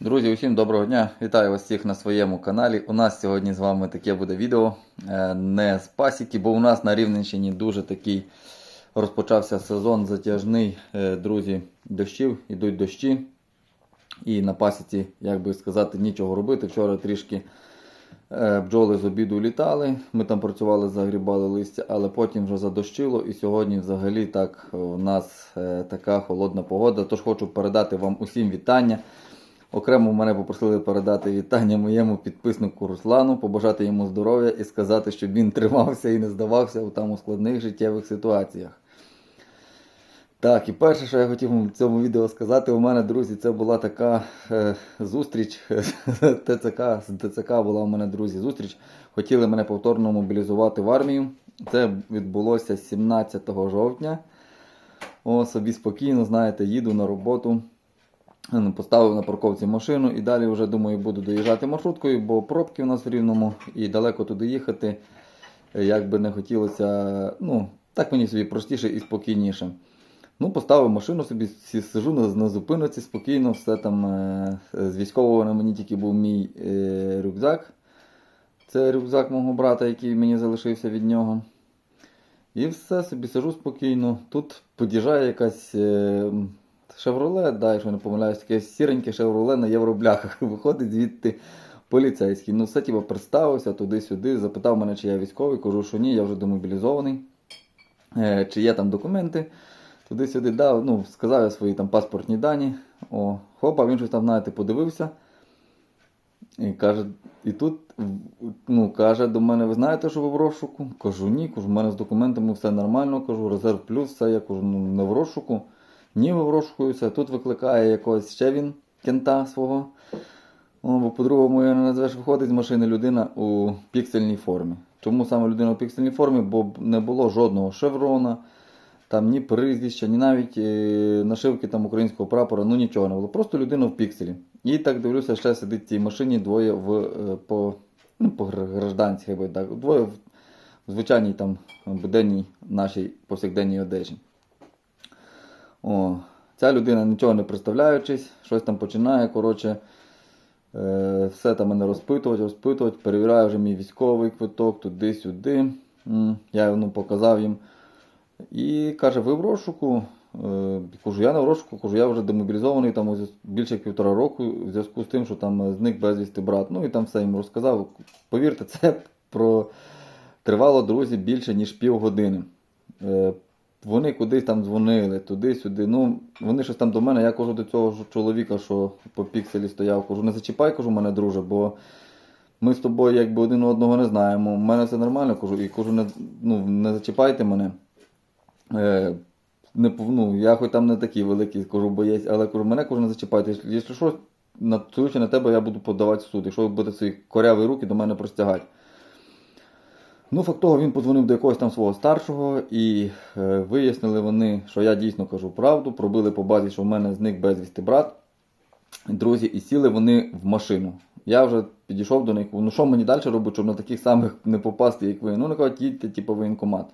Друзі, усім доброго дня! Вітаю вас всіх на своєму каналі. У нас сьогодні з вами таке буде відео е, не з пасіки, бо у нас на Рівненщині дуже такий розпочався сезон затяжний, е, друзі, дощів, ідуть дощі. І на пасіці, як би сказати, нічого робити. Вчора трішки е, бджоли з обіду літали. Ми там працювали, загрібали листя, але потім вже задощило. І сьогодні взагалі так у нас така холодна погода. Тож хочу передати вам усім вітання. Окремо мене попросили передати вітання моєму підписнику Руслану, побажати йому здоров'я і сказати, щоб він тримався і не здавався у там у складних життєвих ситуаціях. Так, і перше, що я хотів вам в цьому відео сказати, у мене, друзі, це була така е, зустріч ТЦК, з ТЦК була у мене, друзі, зустріч. Хотіли мене повторно мобілізувати в армію. Це відбулося 17 жовтня. О, собі спокійно, знаєте, їду на роботу. Поставив на парковці машину і далі вже думаю буду доїжджати маршруткою, бо пробки у нас в рівному і далеко туди їхати. е, Як би не хотілося, ну, так мені собі простіше і спокійніше. Ну, поставив машину собі, сижу на, зупинці спокійно, все там е, з військового на мені тільки був мій е, рюкзак. Це рюкзак мого брата, який мені залишився від нього. І все, собі сижу спокійно. Тут під'їжджає якась е, Шевроле, да, якщо не помиляюсь, таке сіреньке шевроле на євробляхах. Виходить звідти поліцейський. Ну, все типу, представився туди-сюди, запитав мене, чи я військовий, кажу, що ні, я вже демобілізований. Е, чи є там документи. Туди-сюди дав, ну, сказав я свої там паспортні дані. О, хопа, він щось там, знаєте, подивився. І каже, і тут ну, каже до мене, ви знаєте, що ви в розшуку? Кажу, ні, кажу, в мене з документами все нормально, кажу, резерв плюс, все, я кажу, ну не в розшуку. Ні, ви в розшуку, і все. Тут викликає якогось ще він кента свого. О, бо по-другому я не назвеш, виходить з машини людина у піксельній формі. Чому саме людина у піксельній формі? Бо не було жодного шеврона, там ні прізвища, ні навіть е, нашивки там українського прапора, ну нічого не було. Просто людина в пікселі. І так дивлюся, ще сидить в цій машині двоє в, е, по, ну, по гражданці, хай так. Двоє в звичайній там буденній нашій повсякденній одежі. О, ця людина нічого не представляючись, щось там починає, коротше, е, все там мене розпитувати, розпитувати, перевіряє вже мій військовий квиток туди-сюди. Я йому показав їм. І каже, ви в розшуку? Е, Кажу, я в розшуку, кажу, я вже демобілізований там більше як півтора року в зв'язку з тим, що там е, зник безвісти брат. Ну і там все їм розказав. Повірте, це про тривало, друзі, більше, ніж півгодини. Вони кудись там дзвонили, туди-сюди. Ну, вони щось там до мене, я кажу до цього чоловіка, що по пікселі стояв, кажу, не зачіпай, кажу, мене, друже, бо ми з тобою якби один одного не знаємо. У мене все нормально, кажу, і кажу, не, ну, не зачіпайте мене. Е, не, ну, я хоч там не такий великий, кажу, боєць, але кажу, мене кажу, не зачіпайте. Якщо що, на, на тебе я буду подавати суд. Якщо ви будете свої коряві руки до мене простягати. Ну, факт того, він подзвонив до якогось там свого старшого і е, вияснили вони, що я дійсно кажу правду, пробили по базі, що в мене зник безвісти брат. Друзі, і сіли вони в машину. Я вже підійшов до них, ну що мені далі робити, щоб на таких самих не попасти, як ви. Ну, не кажуть, їдьте, типу, воєнкомат.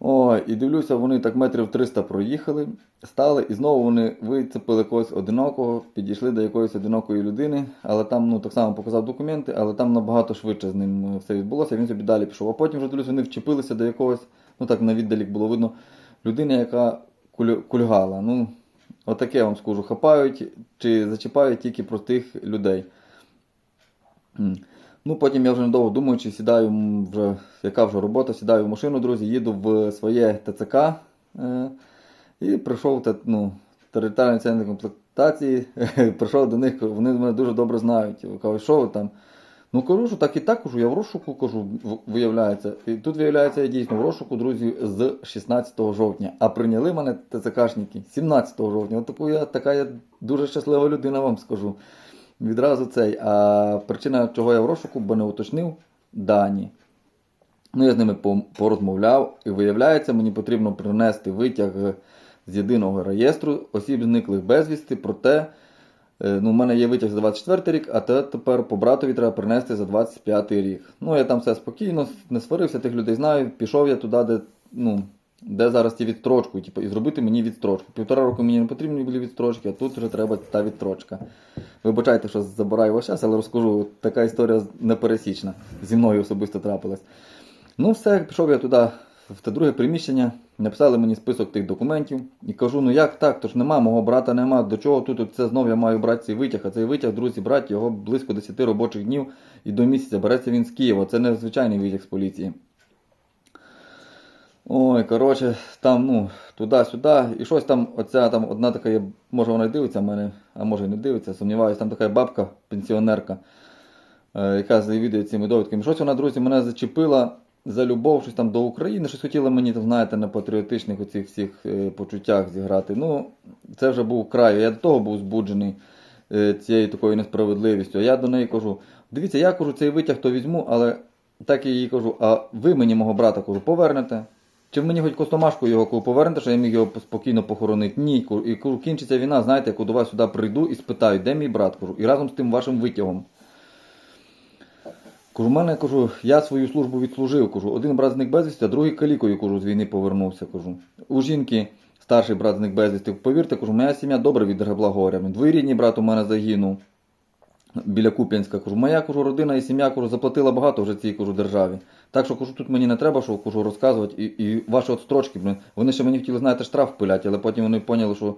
Ой, і дивлюся, вони так метрів 300 проїхали, стали, і знову вони вицепили когось одинокого, підійшли до якоїсь одинокої людини, але там ну, так само показав документи, але там набагато швидше з ним е, все відбулося, він собі далі пішов. А потім вже дивлюся, вони вчепилися до якогось, ну так на віддалік було видно, людини, яка куль- кульгала. Ну, отаке вам скажу, хапають чи зачіпають тільки простих людей. Ну, потім я вже недовго думаючи, сідаю вже, яка вже робота, сідаю в машину, друзі, їду в своє ТЦК е, і прийшов ну, територіальний центр комплектації, прийшов до них, вони мене дуже добре знають. Кажуть, що ви там? Ну кажу, що так і так кажу, я в розшуку кажу, виявляється. І тут виявляється, я дійсно в розшуку, друзі, з 16 жовтня. А прийняли мене ТЦКшники 17 жовтня. От я, така я дуже щаслива людина, вам скажу. Відразу цей. А причина, чого я в розшуку, бо не уточнив дані. Ну, я з ними порозмовляв, і виявляється, мені потрібно принести витяг з єдиного реєстру осіб зниклих безвісти. Проте, е, ну, в мене є витяг за 24 рік, а те тепер по братові треба принести за 25 рік. Ну, я там все спокійно, не сварився, тих людей знаю. Пішов я туди, де, ну, де зараз ті відстрочку, типу, і зробити мені відстрочку. Півтора року мені не потрібні були відстрочки, а тут вже треба та відстрочка. Вибачайте, що забираю ваш час, але розкажу, така історія непересічна. Зі мною особисто трапилась. Ну, все, пішов я туди, в те друге приміщення, написали мені список тих документів. І кажу, ну як так? Тож нема, мого брата нема. До чого тут це знов я маю брати цей витяг? А цей витяг, друзі, брати його близько 10 робочих днів і до місяця. Береться він з Києва. Це не звичайний витяг з поліції. Ой, коротше, там, ну, туди-сюди, і щось там, оця там одна така є, може вона й дивиться мене, а може і не дивиться, сумніваюся, там така бабка, пенсіонерка, е, яка завідує цими довідками. Щось вона, друзі, мене зачепила за любов, щось там до України, щось хотіла мені, там, знаєте, на патріотичних оцих всіх е, почуттях зіграти. Ну, це вже був край. Я до того був збуджений е, цією такою несправедливістю. А я до неї кажу: дивіться, я кажу, цей витяг то візьму, але так я їй кажу, а ви мені мого брата кажу, повернете. Чи мені хоч костомашку його повернете, що я міг його спокійно похоронити? Ні, і кажу, кінчиться війна, знаєте, я до вас сюди прийду і спитаю, де мій брат, кажу, і разом з тим вашим витягом. Кажу, мене кажу, я свою службу відслужив. Кажу, один брат зник безвісти, а другий калікою кажу, з війни повернувся. Кажу. У жінки старший брат зник безвісти. Повірте, кажу, моя сім'я добре відгребла горями. Двоюрідний брат у мене загинув біля Куп'янська. Кажу, моя кажу, родина і сім'я кажу, заплатила багато вже цій кажу, державі. Так що кажу, тут мені не треба що кажу, розказувати. І, і ваші от строчки, блин, вони ще мені хотіли, знаєте, штраф пиляти, але потім вони поняли, що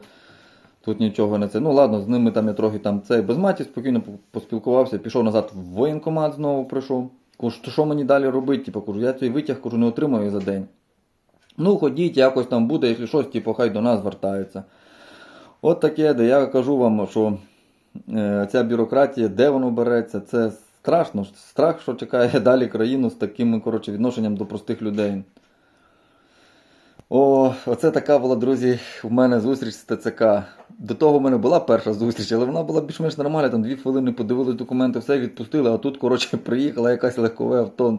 тут нічого не це. Ну ладно, з ними там я трохи там цей без маті спокійно поспілкувався, пішов назад в воєнкомат знову прийшов. Кажу, що, мені далі робити? Типу, кажу, я цей витяг кажу, не отримаю за день. Ну, ходіть, якось там буде, якщо щось, типу, хай до нас звертаються. От таке, де я кажу вам, що е, ця бюрократія, де воно береться, це страшно. Страх, що чекає далі країну з таким коротше, відношенням до простих людей. О, оце така була, друзі, в мене зустріч з ТЦК. До того в мене була перша зустріч, але вона була більш-менш нормальна, там дві хвилини подивились документи, все відпустили, а тут, коротше, приїхала якась легкове авто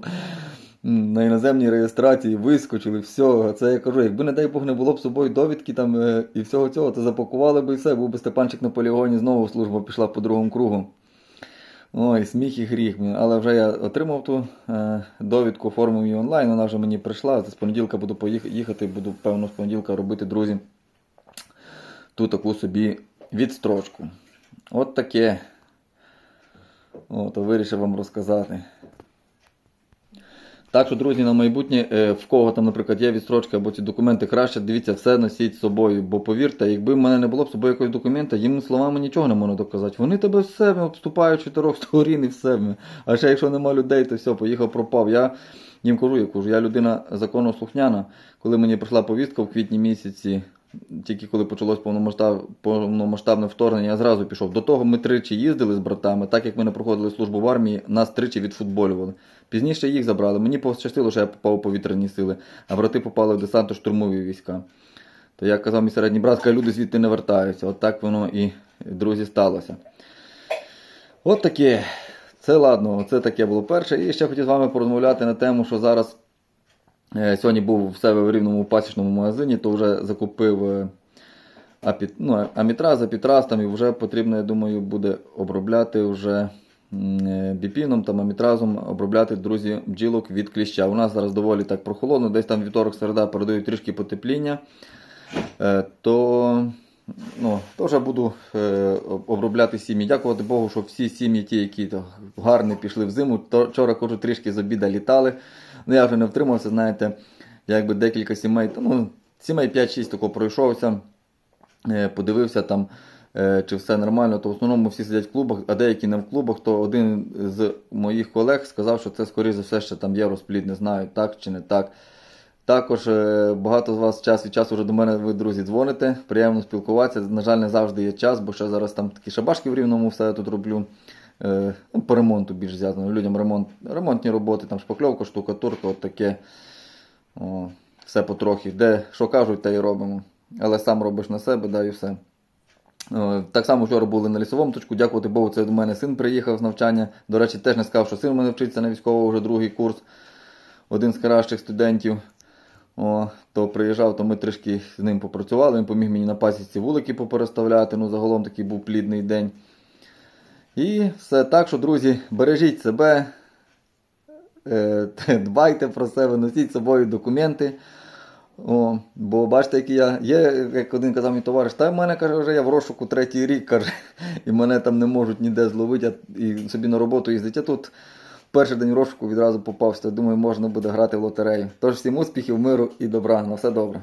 на іноземній реєстрації, вискочили, все. Це я кажу, якби, не дай Бог, не було б з собою довідки там е, і всього цього, то запакували би і все, був би Степанчик на полігоні, знову служба пішла по другому кругу. Ой, сміх і гріх. Але вже я отримав ту е, довідку, оформив її онлайн, вона вже мені прийшла. З понеділка буду поїхати, їхати, буду, певно, з понеділка робити, друзі, ту таку собі відстрочку. От таке. От, вирішив вам розказати. Так що, друзі, на майбутнє, е, в кого там, наприклад, є відстрочка або ці документи краще, дивіться, все носіть з собою. Бо повірте, якби в мене не було б з собою якогось документа, їм словами нічого не можна доказати. Вони тебе все обступають чотирьох сторін і все. А ще якщо нема людей, то все, поїхав, пропав. Я їм кажу, я кажу, я людина законослухняна. Коли мені прийшла повістка в квітні місяці, тільки коли почалось повномасштаб, повномасштабне вторгнення, я зразу пішов. До того ми тричі їздили з братами, так як ми не проходили службу в армії, нас тричі відфутболювали. Пізніше їх забрали. Мені пощастило, що я попав у повітряні сили, а брати попали в десантно-штурмові війська. То як казав мій середній брат, хай люди звідти не вертаються. От так воно і, друзі, сталося. От таке. Це ладно, це таке було перше. І ще хотів з вами порозмовляти на тему, що зараз сьогодні був в себе в рівному пасічному магазині, то вже закупив е, ну, амітраз, апітраз, там і вже потрібно, я думаю, буде обробляти вже е, біпіном там амітразом, обробляти, друзі, бджілок від кліща. У нас зараз доволі так прохолодно, десь там вівторок, середа передають трішки потепління. Е, то ну, теж буду е, обробляти сім'ї. Дякувати Богу, що всі сім'ї, ті, які то, гарні пішли в зиму. То, вчора кажу, трішки з обіда літали. Ну я вже не втримався, знаєте, якби декілька сімей, то, ну, сімей 5-6 тако пройшовся, е, подивився там. е, Чи все нормально, то в основному всі сидять в клубах, а деякі не в клубах, то один з моїх колег сказав, що це скоріше за все ще там є розплід, не знаю, так чи не так. Також е, багато з вас час від часу вже до мене ви, друзі, дзвоните. Приємно спілкуватися. На жаль, не завжди є час, бо ще зараз там такі шабашки в рівному все я тут роблю. Е, ну, по ремонту більш зв'язано. Людям ремонт, ремонтні роботи, там шпакльовка, штукатурка, от таке. О, все потрохи. Де що кажуть, те і робимо. Але сам робиш на себе, да, і все. Е, Так само вчора були на лісовому точку. Дякувати Богу, це до мене син приїхав з навчання. До речі, теж не сказав, що син у мене вчиться на військово вже другий курс. Один з кращих студентів. О, то приїжджав, то ми трішки з ним попрацювали. Він поміг мені на пасіці вулики попереставляти. Ну, загалом такий був плідний день. І все так, що, друзі, бережіть себе, е, дбайте про себе, носіть з собою документи. О, бо бачите, який я є, як один казав мій товариш, та в мене каже, вже я в розшуку третій рік, каже, і мене там не можуть ніде зловити, і собі на роботу їздить. А тут перший день розшуку відразу попався. Думаю, можна буде грати в лотерею. Тож всім успіхів, миру і добра. На все добре.